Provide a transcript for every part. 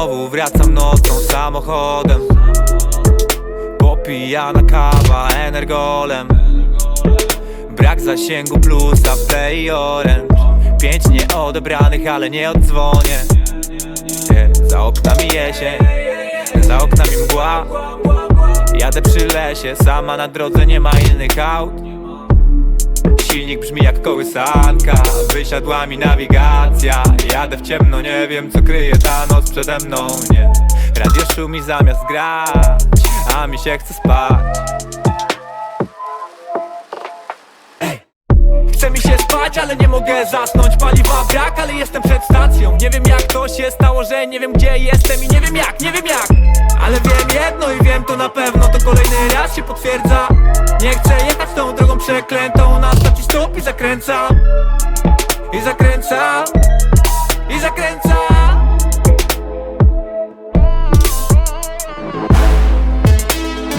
Znowu wracam nocą samochodem. Popijana kawa energolem. Brak zasięgu plusa play orange Pięć nieodebranych, ale nie oddzwonię Nie, Za oknami jesień. Za oknami mgła. Jadę przy lesie, sama na drodze nie ma innych aut Silnik brzmi jak kołysanka. Wysiadła mi nawigacja. Jadę w ciemno, nie wiem co kryje ta noc przede mną. Nie, radio szumi zamiast grać A mi się chce spać. Ej. Chce mi się spać, ale nie mogę zasnąć. Paliwa brak, ale jestem przed stacją. Nie wiem jak to się stało, że nie wiem gdzie jestem I nie wiem jak, nie wiem jak. Ale wiem jedno i wiem to na pewno To stop i zakręcam I zakręcam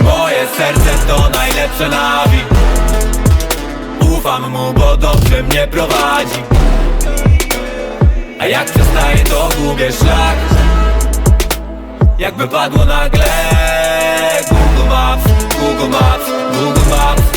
Moje serce to najlepsze nawi Ufam mu, bo dobrze mnie prowadzi. A jak przestaje to gubię szlak. Jakby padło nagle. Google Maps, Google Maps, Google Maps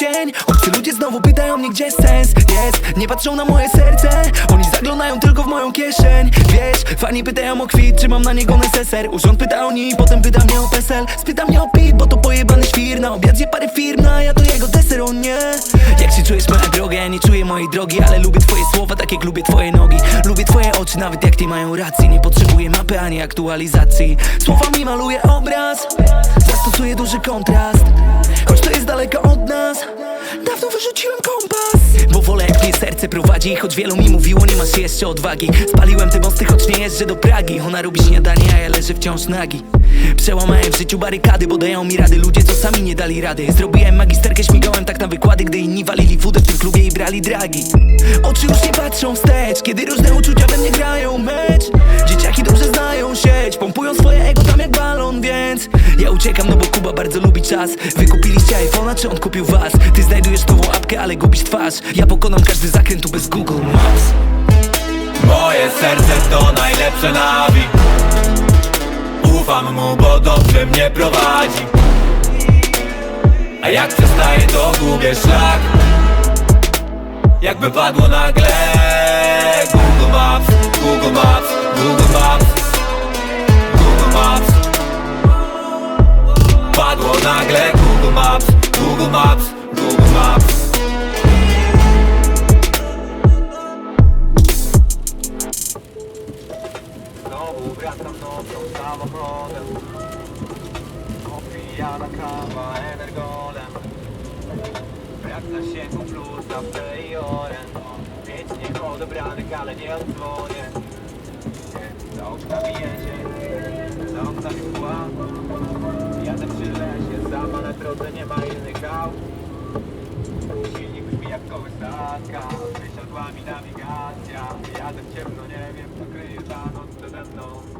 jesień. Obcy ludzie znowu pytają mnie gdzie sens jest. Nie patrzą na moje serce Oni zaglądają tylko w moją kieszeń. Wiesz, fani pytają o kwit Czy mam na niego neseser. Urząd pyta o niej, potem pyta mnie o PESEL. Spyta mnie o PIT, bo to pojebany świr. Na obiad zje parę firm, no a ja to jego deser, o nie. Jak się czujesz moja droga? Ja nie czuję mojej drogi Ale lubię twoje słowa, tak jak lubię twoje nogi. Lubię twoje oczy, nawet jak ty mają rację. Nie potrzebuję mapy ani aktualizacji. Słowami maluję obraz Zastosuję duży kontrast. Choć Wyrzuciłem kompas. Bo wolę jak mnie serce prowadzi Choć wielu mi mówiło nie masz jeszcze odwagi. Spaliłem te mosty, choć nie jeżdżę do Pragi. Ona robi śniadanie, a ja leżę wciąż nagi. Przełamałem w życiu barykady Bo dają mi rady. Ludzie, co sami nie dali rady. Zrobiłem magisterkę, śmigałem tak na wykłady Gdy inni walili wódę w tym klubie i brali dragi. Oczy już nie patrzą wstecz Kiedy różne uczucia we mnie grają mecz. Dzieciaki dobrze znają sieć uciekam, no bo Kuba bardzo lubi czas. Wykupiliście iPhone'a, czy on kupił was? Ty znajdujesz nową apkę, ale gubisz twarz. Ja pokonam każdy zakręt bez Google Maps. Moje serce to najlepsze nawi Ufam mu, bo dobrze mnie prowadzi. A jak przestaje to gubię szlak. Jakby padło nagle Google Maps, Google Maps, Google Maps Padło nagle Google Maps, Google Maps, Google Maps. Znowu wracam nocą samochodem. Opijana kawa energolem. Brak zasięgu plus na play orange Pięć nieodebranych, ale nie odzwonię kołysanka Wysiadła mi nawigacja. Jadę w ciemno, nie wiem co kryje ta noc przede mną